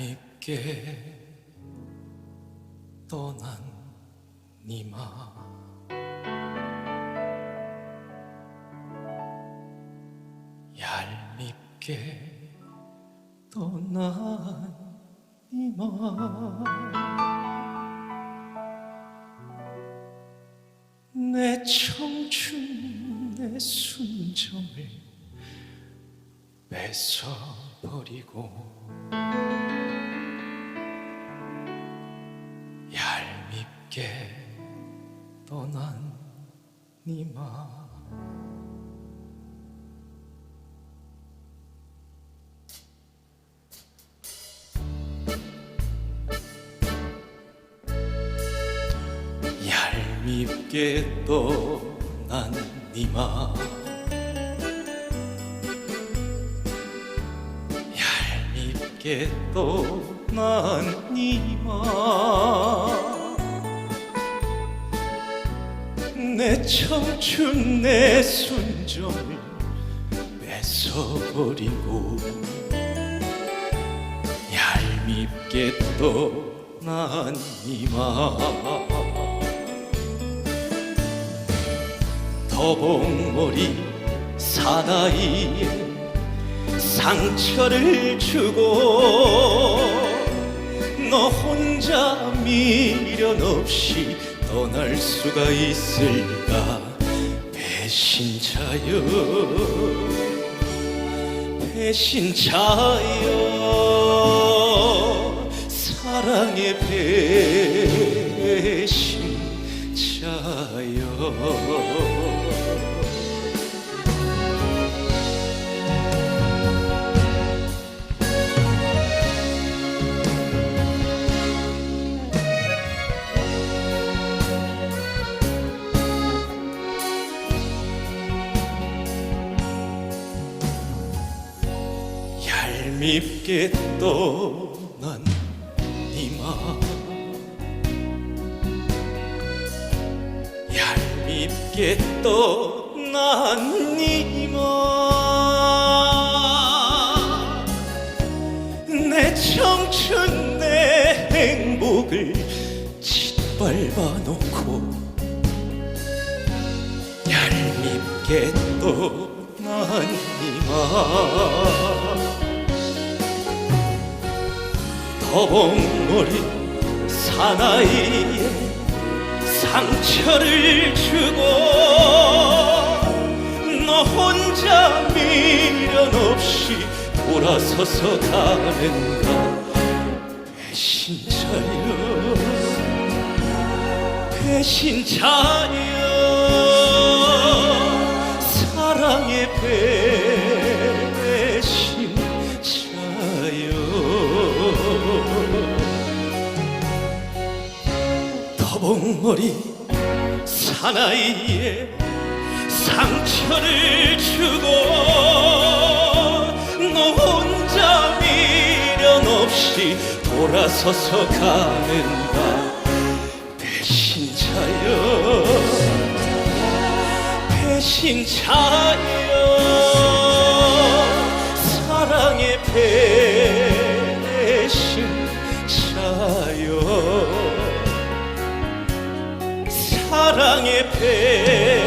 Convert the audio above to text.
얄밉게 떠난 니마 얄밉게 떠난 니마 내 청춘 내 순정을 뺏어버리고 얄밉게 떠난 니마 얄밉게 떠난 니마 얄밉게 떠난 니마 내 청춘 내 순정을 뺏어버리고 얄밉게 떠난 니마 더봉머리 사나이에 상처를 주고 너 혼자 미련 없이 떠날 수가 있을까? 배신자여 배신자여 사랑의 배신자여 얄밉게 떠난 니마 얄밉게 떠난 니마 내 청춘 내 행복을 짓밟아 놓고 얄밉게 떠난 니마 더벅머리 사나이에 상처를 주고 너 혼자 미련 없이 돌아서서 가는가? 배신자여 배신자여 사랑의 배 더벅머리 사나이에 상처를 주고 너 혼자 미련 없이 돌아서서 가는가? 배신자여 배신자여 사랑의 배